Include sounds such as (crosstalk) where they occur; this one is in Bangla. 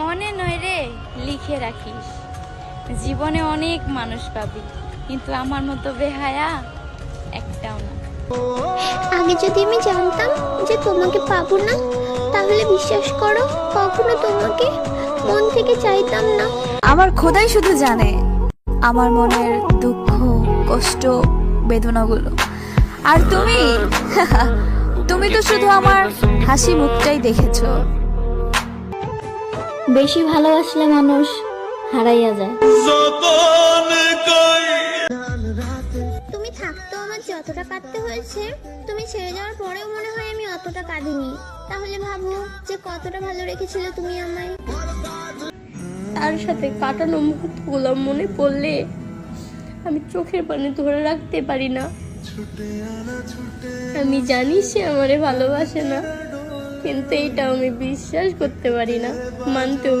মনে নয় রে লিখে রাখিস। জীবনে অনেক মানুষ পাবি কিন্তু আমার মতো বেহায়া একটাও না। আগে যদি আমি জানতাম যে তোমাকে পাবো না তাহলে বিশ্বাস করো কখনো তোমাকে মন থেকে চাইতাম না। আমার খোদাই শুধু জানে আমার মনের দুঃখ কষ্ট বেদনাগুলো। আর তুমি? (laughs) তুমি তো শুধু আমার হাসি মুখটাই দেখেছ। বেশি ভালোবাসলে মানুষ হারাইয়া যায়। তুমি থাকতেও আমার যতটা কাঁদতে হয়েছে তুমি ছেড়ে যাওয়ার পরেও মনে হয় আমি অতটা কাঁদিনি। তাহলে ভাবো যে কতটা ভালো রেখেছিলে তুমি আমায়। তার সাথে কাটানো মুহূর্তগুলো মনে পড়লে আমি চোখের পানি ধরে রাখতে পারি না। আমি জানি সে আমারে ভালোবাসে না। কিন্তু এইটা আমি বিশ্বাস করতে পারি না মানতেও।